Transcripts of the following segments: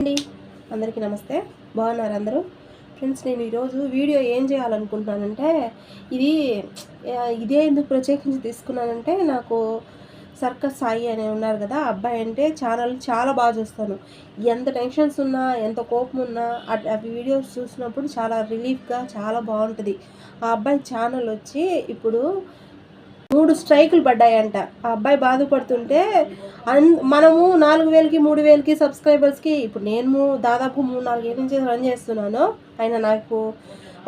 అండి. అందరికీ నమస్తే. బాగున్నారు అందరూ? ఫ్రెండ్స్ నేను ఈరోజు వీడియో ఏం చేయాలనుకుంటున్నానంటే ఇది ఇదే ఎందుకు ప్రత్యేకించి తీసుకున్నానంటే నాకు సర్కస్ సాయి అని ఉన్నారు కదా ఆ అబ్బాయి అంటే ఛానల్ చాలా బాగా చూస్తాను. ఎంత టెన్షన్స్ ఉన్నా ఎంత కోపం ఉన్నా అట్- అవి వీడియోస్ చూసినప్పుడు చాలా రిలీఫ్గా చాలా బాగుంటుంది. ఆ అబ్బాయి ఛానల్ వచ్చి ఇప్పుడు మూడు స్ట్రైకులు పడ్డాయంట. ఆ అబ్బాయి బాధపడుతుంటే అన్ మనము నాలుగు వేలకి మూడు వేలకి సబ్స్క్రైబర్స్కి ఇప్పుడు నేను దాదాపు మూడు నాలుగు ఏళ్ళ నుంచి రన్ చేస్తున్నాను. ఆయన నాకు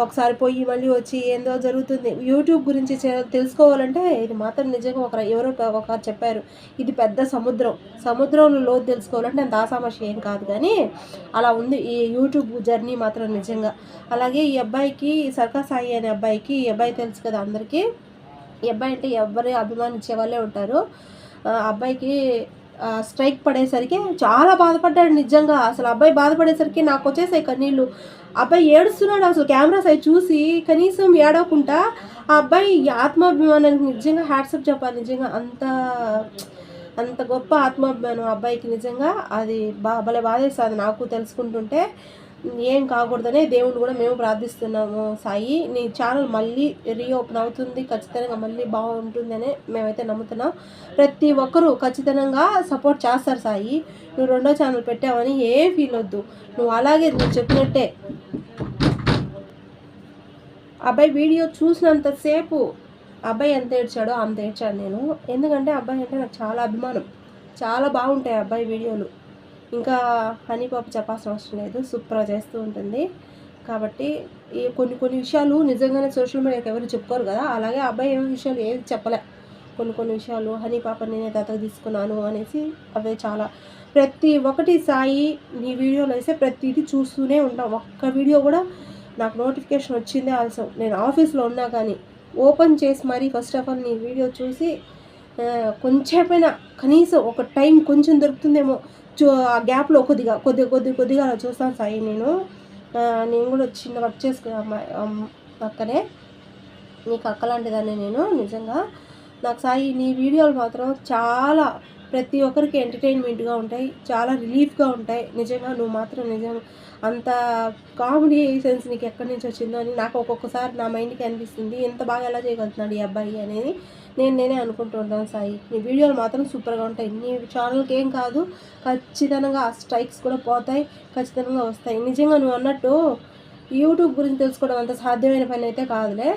ఒకసారి పోయి మళ్ళీ వచ్చి ఏందో జరుగుతుంది. యూట్యూబ్ గురించి తెలుసుకోవాలంటే ఇది మాత్రం నిజంగా ఒక ఎవరో ఒక- చెప్పారు. ఇది పెద్ద సముద్రం. సముద్రంలో లోతు తెలుసుకోవాలంటే అంత ఆసామాషి ఏం కాదు కానీ అలా ఉంది. ఈ యూట్యూబ్ జర్నీ మాత్రం నిజంగా. అలాగే ఈ అబ్బాయికి సర్కా సాయి అనే అబ్బాయికి ఈ అబ్బాయి తెలుసు కదా అందరికీ. అబ్బాయి అంటే ఎవరి అభిమానించే వాళ్ళే ఉంటారు. ఆ అబ్బాయికి స్ట్రైక్ పడేసరికి చాలా బాధపడ్డాడు నిజంగా. అసలు అబ్బాయి బాధపడేసరికి నాకు వచ్చేసాయి కన్నీళ్ళు. అబ్బాయి ఏడుస్తున్నాడు అసలు కెమెరాస్ అవి చూసి కనీసం ఏడవకుండా. ఆ అబ్బాయి ఆత్మాభిమానానికి నిజంగా హ్యాట్సప్ చెప్పాలి. నిజంగా అంత అంత గొప్ప ఆత్మాభిమానం ఆ అబ్బాయికి నిజంగా. అది బా భలే బాధేస్తుంది నాకు తెలుసుకుంటుంటే. ఏం కాకూడదనే దేవుణ్ణి కూడా మేము ప్రార్థిస్తున్నాము సాయి. నీ ఛానల్ మళ్ళీ రీఓపెన్ అవుతుంది. ఖచ్చితంగా మళ్ళీ బాగుంటుందని మేమైతే నమ్ముతున్నాం. ప్రతి ఒక్కరూ ఖచ్చితంగా సపోర్ట్ చేస్తారు సాయి. నువ్వు రెండో ఛానల్ పెట్టావని ఏ ఫీల్ వద్దు. నువ్వు అలాగే నువ్వు చెప్పినట్టే. అబ్బాయి వీడియో చూసినంతసేపు అబ్బాయి ఎంత ఏడ్చాడో అంత ఏడ్చాడు నేను. ఎందుకంటే అబ్బాయి అంటే నాకు చాలా అభిమానం. చాలా బాగుంటాయి అబ్బాయి వీడియోలు. ఇంకా హనీ పాప చెప్పాల్సిన అవసరం లేదు. సూపర్గా చేస్తూ ఉంటుంది. కాబట్టి ఈ కొన్ని కొన్ని విషయాలు నిజంగానే సోషల్ మీడియాకి ఎవరు చెప్పుకోరు కదా. అలాగే అబ్బాయి ఏమి విషయాలు ఏది చెప్పలే. కొన్ని కొన్ని విషయాలు హనీ పాప నేనే దత్తత తీసుకున్నాను అనేసి అవే చాలా. ప్రతి ఒక్కటి సాయి నీ వీడియోలో వేస్తే ప్రతిదీ చూస్తూనే ఉంటాం. ఒక్క వీడియో కూడా నాకు నోటిఫికేషన్ వచ్చిందే ఆల్సో నేను ఆఫీస్లో ఉన్నా కానీ ఓపెన్ చేసి మరీ ఫస్ట్ ఆఫ్ ఆల్ నీ వీడియో చూసి కొంచెమైనా కనీసం ఒక టైం కొంచెం దొరుకుతుందేమో చూ ఆ గ్యాప్లో కొద్దిగా కొద్ది కొద్ది కొద్దిగా అలా చూస్తాను సాయి నేను. నేను కూడా చిన్న వర్క్ చేసుకున్నా పక్కనే. నీకు అక్కలాంటిదాన్ని నేను నిజంగా. నాకు సాయి నీ వీడియోలు మాత్రం చాలా ప్రతి ఒక్కరికి ఎంటర్టైన్మెంట్గా ఉంటాయి. చాలా రిలీఫ్గా ఉంటాయి. నిజంగా నువ్వు మాత్రం నిజం. అంత కామెడీ సెన్స్ నీకు ఎక్కడి నుంచి వచ్చిందో అని నాకు ఒక్కొక్కసారి నా మైండ్కి అనిపిస్తుంది. ఎంత బాగా ఎలా చేయగలుగుతున్నాడు ఈ అబ్బాయి అనేది నేను నేనే అనుకుంటుంటాను సాయి. నీ వీడియోలు మాత్రం సూపర్గా ఉంటాయి. నీ ఛానల్కి ఏం కాదు. ఖచ్చితంగా ఆ స్ట్రైక్స్ కూడా పోతాయి. ఖచ్చితంగా వస్తాయి. నిజంగా నువ్వు అన్నట్టు యూట్యూబ్ గురించి తెలుసుకోవడం అంత సాధ్యమైన పని అయితే కాదులే.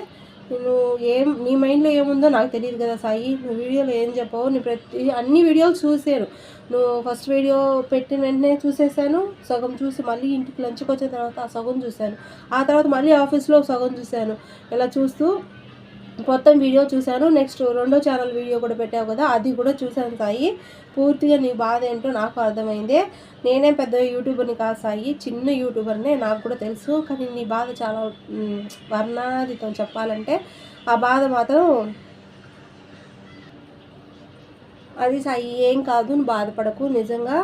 నేను ఏం నీ మైండ్లో ఏముందో నాకు తెలియదు కదా సాయి. నువ్వు వీడియోలో ఏం చెప్పావు నీ ప్రతి అన్ని వీడియోలు చూసాను నువ్వు ఫస్ట్ వీడియో పెట్టిన వెంటనే చూసేసాను. సగం చూసి మళ్ళీ ఇంటికి లంచ్కి వచ్చిన తర్వాత ఆ సగం చూశాను. ఆ తర్వాత మళ్ళీ ఆఫీస్లో సగం చూశాను. ఇలా చూస్తూ మొత్తం వీడియో చూశాను. నెక్స్ట్ రెండో ఛానల్ వీడియో కూడా పెట్టావు కదా అది కూడా చూశాను సాయి. పూర్తిగా నీ బాధ ఏంటో నాకు అర్థమైంది. నేనే పెద్ద యూట్యూబర్ని కాదు సాయి చిన్న యూట్యూబర్నే నాకు కూడా తెలుసు. కానీ నీ బాధ చాలా వర్ణాదితం వర్ణాతీతం చెప్పాలంటే. ఆ బాధ మాత్రం అది సాయి ఏం కాదు నువ్వు బాధపడకు. నిజంగా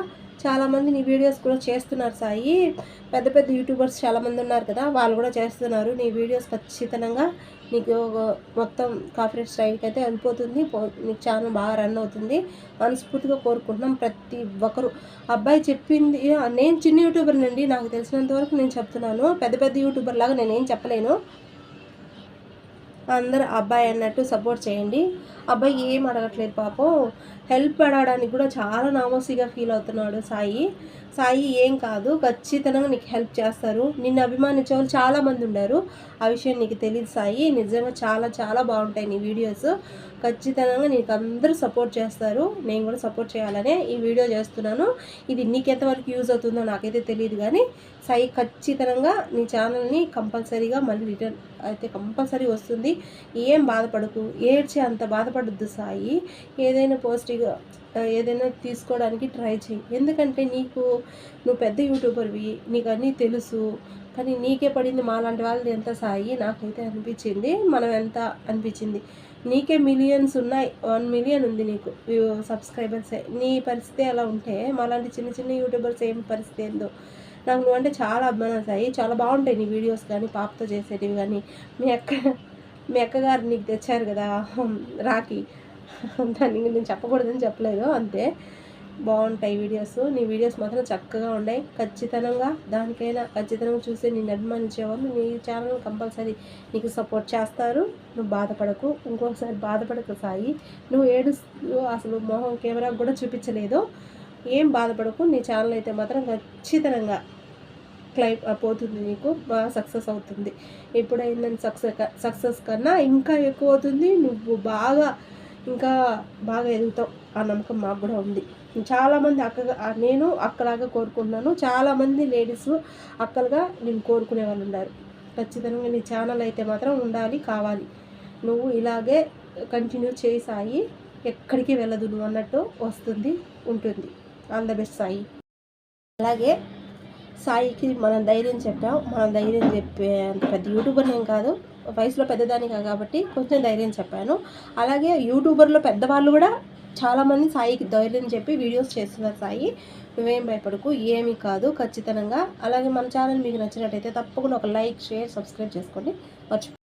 చాలామంది నీ వీడియోస్ కూడా చేస్తున్నారు సాయి. పెద్ద పెద్ద యూట్యూబర్స్ చాలామంది ఉన్నారు కదా వాళ్ళు కూడా చేస్తున్నారు. నీ వీడియోస్ ఖచ్చితంగా నీకు మొత్తం కాపరేట్ స్ట్రైక్ అయితే వెళ్ళిపోతుంది. పో నీకు ఛానల్ బాగా రన్ అవుతుంది. మనస్ఫూర్తిగా కోరుకుంటున్నాం ప్రతి ఒక్కరు. అబ్బాయి చెప్పింది నేను చిన్న యూట్యూబర్ నుండి నాకు తెలిసినంత వరకు నేను చెప్తున్నాను. పెద్ద పెద్ద యూట్యూబర్ లాగా నేనేం చెప్పలేను. అందరు అబ్బాయి అన్నట్టు సపోర్ట్ చేయండి. అబ్బాయి ఏం అడగట్లేదు పాపం. హెల్ప్ అడగడానికి కూడా చాలా నామోసిగా ఫీల్ అవుతున్నాడు సాయి. సాయి ఏం కాదు ఖచ్చితంగా నీకు హెల్ప్ చేస్తారు. నిన్ను అభిమానించే వాళ్ళు చాలామంది ఉన్నారు ఆ విషయం నీకు తెలియదు సాయి. నిజంగా చాలా చాలా బాగుంటాయి నీ వీడియోస్ ఖచ్చితంగా నీకు అందరూ సపోర్ట్ చేస్తారు. నేను కూడా సపోర్ట్ చేయాలనే ఈ వీడియో చేస్తున్నాను. ఇది నీకు ఎంతవరకు యూజ్ అవుతుందో నాకైతే తెలియదు కానీ సాయి ఖచ్చితంగా నీ ఛానల్ని కంపల్సరీగా మళ్ళీ రిటర్న్ అయితే కంపల్సరీ వస్తుంది. ఏం బాధపడకు ఏడ్చి అంత బాధపడద్దు సాయి. ఏదైనా పాజిటివ్గా ఏదైనా తీసుకోవడానికి ట్రై చేయి. ఎందుకంటే నీకు నువ్వు పెద్ద యూట్యూబర్వి నీకు అన్నీ తెలుసు. కానీ నీకే పడింది మాలాంటి వాళ్ళది ఎంత సాయి? నాకైతే అనిపించింది మనం ఎంత అనిపించింది? నీకే మిలియన్స్ ఉన్నాయి వన్ మిలియన్ ఉంది నీకు సబ్స్క్రైబర్స్ నీ పరిస్థితి అలా ఉంటే మాలాంటి చిన్న చిన్న యూట్యూబర్స్ ఏం పరిస్థితి ఏందో? నాకు నువ్వు అంటే చాలా అభిమానాలు సాయి చాలా బాగుంటాయి నీ వీడియోస్ కానీ పాపతో చేసేటివి కానీ. మీ అక్క మీ అక్కగారు నీకు తెచ్చారు కదా రాఖీ. దాన్ని నేను చెప్పకూడదని చెప్పలేదు అంతే. బాగుంటాయి వీడియోస్. నీ వీడియోస్ మాత్రం చక్కగా ఉన్నాయి ఖచ్చితంగా దానికైనా ఖచ్చితంగా చూసి నేను అభిమానించేవాళ్ళు నీ ఛానల్ కంపల్సరీ నీకు సపోర్ట్ చేస్తారు. నువ్వు బాధపడకు. ఇంకొకసారి బాధపడకు సాయి. నువ్వు ఏడు అసలు మొహం కెమెరా కూడా చూపించలేదు. ఏం బాధపడకు నీ ఛానల్ అయితే మాత్రం ఖచ్చితంగా క్లై పోతుంది నీకు బాగా సక్సెస్ అవుతుంది. ఎప్పుడైందని సక్సెస్ సక్సెస్ కన్నా ఇంకా ఎక్కువ అవుతుంది నువ్వు బాగా ఇంకా బాగా ఎదుగుతావు ఆ నమ్మకం మాకు కూడా ఉంది. చాలామంది అక్కగా నేను అక్కలాగా కోరుకుంటున్నాను. చాలామంది లేడీస్ అక్కలుగా నేను కోరుకునే వాళ్ళు ఉన్నారు ఖచ్చితంగా నీ ఛానల్ అయితే మాత్రం ఉండాలి కావాలి. నువ్వు ఇలాగే కంటిన్యూ చేసాయి ఎక్కడికి వెళ్ళదు నువ్వు అన్నట్టు వస్తుంది ఉంటుంది. All the best Sai. అలాగే సాయికి మనం ధైర్యం చెప్పాం. మనం ధైర్యం చెప్పే అంత పెద్ద యూట్యూబర్ ఏం కాదు. వయసులో పెద్దదాని కాదు కాబట్టి కొంచెం ధైర్యం చెప్పాను. అలాగే యూట్యూబర్లో పెద్దవాళ్ళు కూడా చాలామంది సాయికి ధైర్యం చెప్పి వీడియోస్ చేస్తున్నారు సాయి. నువ్వేం భయపడకు ఏమీ కాదు ఖచ్చితంగా. అలాగే మన ఛానల్ మీకు నచ్చినట్టయితే తప్పకుండా ఒక లైక్ షేర్ సబ్స్క్రైబ్ చేసుకోండి. మర్చిపో